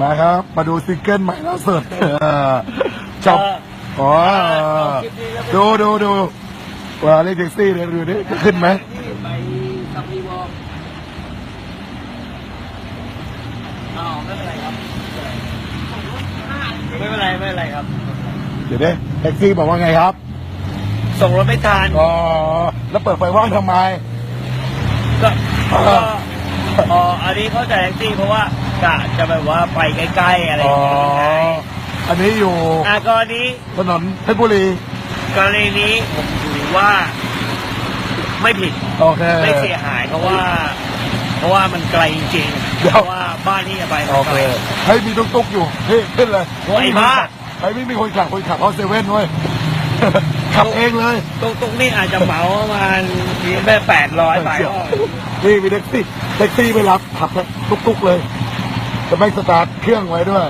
มาครับ มาดูซิงเกิลใหม่ล่าสุดเออจับอ๋อดูดูดูว่าเรียกแท็กซี่เลยดูดิจะขึ้นไหมนี่ไปซับรีวอล์อ้าวไม่เป็นไรครับ ไม่เป็นไรไม่เป็นไรครับ เดี๋ยวดิแท็กซี่บอกว่าไงครับ ส่งรถไม่ทันอ๋อแล้วเปิดไฟว่างทำไมก็ก็อ๋ออันนี้เข้าใจแท็กซี่เพราะว่า กะจะแบบว่าไปใกล้ๆอะไรออ๋อย่างเงี้ยอันนี้อยู่อะกรณีถนนเพชรบุรี กรณีนี้ผมถือว่า ไม่ผิดโอเค ไม่เสียหายเพราะว่า เพราะว่ามันไกลจริงๆเดี๋ยว เพราะว่าบ้านที่จะไปมัโอนไกเคล ให้มีตุ๊กตุ๊กอยู่เฮ้ยขึ้นเลยโอ้ยบ้าใครไม่มีคนขับคนขับเขาเซเว่นเว้ย ขับเองเลยตรงตรงนี้อาจจะเหมาประมาณแค่แปดร้อยบาทก็นี่มีแท็กซี่แท็กซี่ไม่รับขับตุ๊กๆเลย จะไม่สตาร์ทเครื่องไว้ด้วย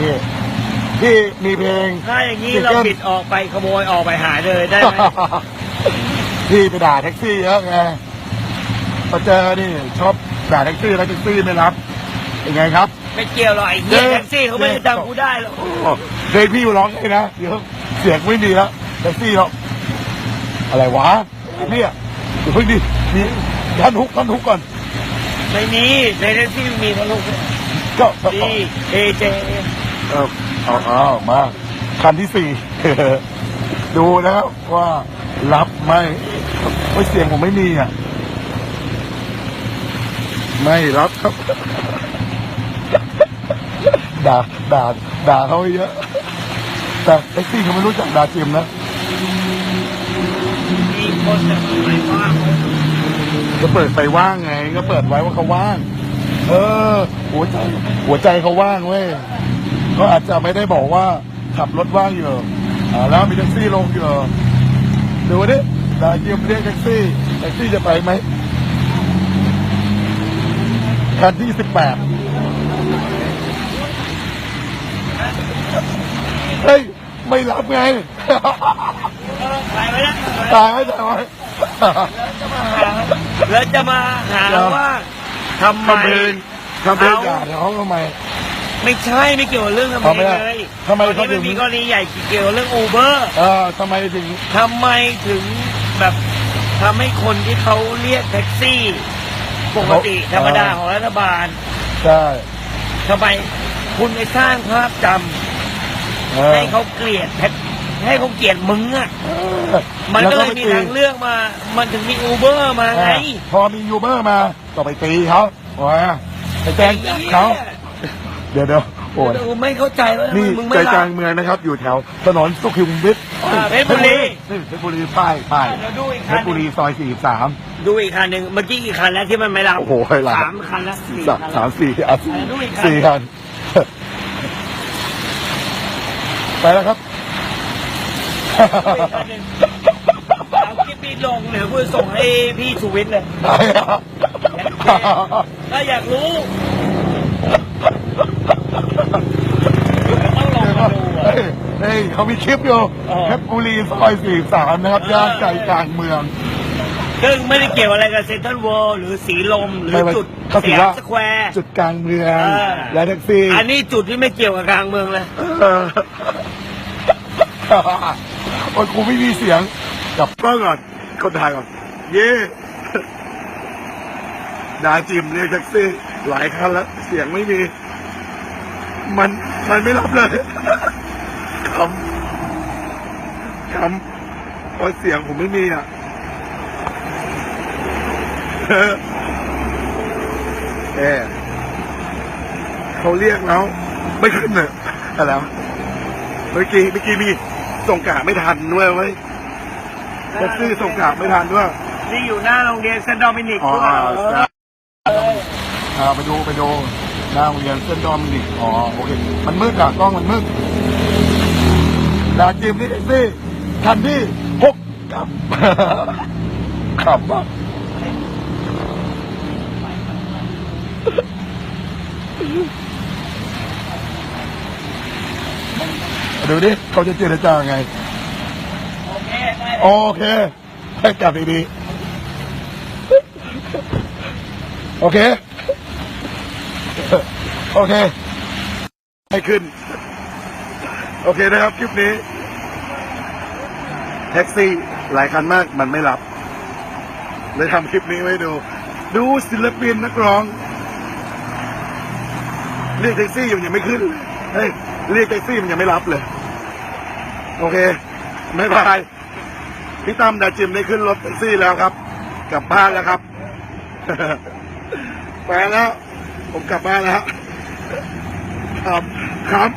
นี่ที่มีเพลง ถ้าอย่างนี้เราปิดออกไปขโมยออกไปหาเลยได้ไหมที่ไปด่าแท็กซี่เยอะไงพอเจอนี่ชอบด่าแท็กซี่แล้วแท็กซี่ไม่รับยังไงครับ ไม่เกี่ยวหรอกไอ้เหี้ยแท็กซี่เขาไม่ได้จำกูได้หรอกเพลงพี่ร้องให้นะเดี๋ยวเสียงไม่ดีแล้วแท็กซี่หรอกอะไรวะไอ้เนี่ยเดี๋ยวเพิ่งดิมีท่านฮุกท่านฮุกก่อน ไม่มีในแท็กซี่มีทะลุก็ดีเอเจเออเอาเอามาคันที่สี่ ดูนะครับว่ารับไหม่ไม่เสียงผมไม่มีอะ ไม่รับครับ ด่าด่าด่าเขาเยอะ แต่แท็กซี่เขาไม่รู้จักด่าจิมนะมีคนจะไปว่าง ก็เปิดไฟว่างไง ก็เปิดไว้ว่าเขาว่าง เออ หัวใจ หัวใจเขาว่างเว้ยเขาอาจจะไม่ได้บอกว่าขับรถว่างอยู่อ่าแล้วมีแท็กซี่ลงอยู่ดูดิดาเยียมเรียกแท็กซี่แท็กซี่จะไปไหมคันที่สิบแปดเฮ้ย ไม่รับไงไปไว้แล้วตายไหมตายไหม แล้วจะมาหาว่าทำไมทำเพลงทำเพลงด่าเขาทำไม ไม่ใช่ไม่เกี่ยวกับเรื่องทำเอาเพไม่ลได้งเลยทำไมตอนเขานี้ถึมันงมีกรณีใหญ่เกี่ยวกับเรื่องอูเบอร์เออทำไมถึงทำไมถึงแบบทำให้คนที่เขาเรียกแท็กซี่ ปกติธรรมดาของรัฐบาลใช่ทำไมคุณไปสร้างภาพจำเออให้เขาเกลียดแท็ก ให้เขาเกลียดมึงอะเออมันก็เลยแวมีไปตีทางเลือกมา มันถึงมีอูเบอร์มาไงอ่าพอมียูเบอร์มาก็ไปตีเขาว้าไปแจ้งจับเขาเดี๋ยวเดี๋ยวโอ้ยกูไม่เข้าใจว่านี่มึงใจไม่กรัลางเมืองนะครับ อยู่แถวถนนสุขุมวิทอ่าเพชรบุรีนี่เพชรบุรีป้ายป้ายเดี๋ยวดูอีกเพคันชรบุรีซอยสี่สามดูอีกคันหนึ่งเมื่อกี้กี่คันแล้วที่มันไม่รับโอ้โหหลายสามคันแล้วสี่สามคันสาแล้วมสี่อะอ่าดูอีกคันสี่คันไปแล้วครับ เอาคลิปนี้ลงเดี๋ยวกูจะส่งให้พี่ชูวิทย์เลยไปครับถ้าอยากรู้ต้องลองมาดูเฮ้อะยเฮ้ยเขามีคลิปอยู่อ๋อ เพชรบุรีซอยสี่สามนะครับย่านใจกลางเมือง ซึ่งไม่ได้เกี่ยวอะไรกับเซ็นทรัลเวิลด์หรือสีลมหรือไม่ไม่จุดก็สถือยามว่าสแควร์ จุดกลางเมือง เออ และแท็กซี่อันนี้จุดที่ไม่เกี่ยวกับกลางเมืองเลย เออ โอ้ยกูไม่มีเสียงกลับกล้องก่อนคนถ่ายก่อน เย่ดาจิมเรียกแท็กซี่ หลายคันแล้ว เสียงไม่มี มันมันไม่รับเลยคำคำโอ้ยเสียงผมไม่มีอะเออเออเขาเรียกแล้ว ไม่ขึ้นเลยอะไรวเมื่อกี้เมื่อกี้มี ส่งกะไม่ทันด้วยเว้ยแท็กซี่ส่งกะไม่ทันด้วยนี่อยู่หน้าโรงเรียนเซนต์โดมินิกอ๋อด้วยอ่าอ่าไปดูไปดูหน้าโรงเรียนเส้นดอมินิกอ๋อโอเคมันมืดอะกล้องมันมืดดาจิมนี่แท็กซี่คันที่หกกับขับปะ ดูดิเขาจะเจรจาไงโอเคได้โอเคให้กลับดีๆโอเค โอเค ให้ขึ้น โอเคนะครับ คลิปนี้ แท็กซี่หลายคันมากมันไม่รับ เลยทำคลิปนี้ไว้ดู ดูศิลปินนักร้อง เรียกแท็กซี่มันยังไม่ขึ้นเลยเฮ้ยเรียกแท็กซี่มันยังไม่รับเลย โอเคไม่บายพี่ตั้มดาจิมได้ขึ้นรถแท็กซี่แล้วครับ กลับบ้านแล้วครับไปแล้ว ผมกลับบ้านแล้ว ครับครับ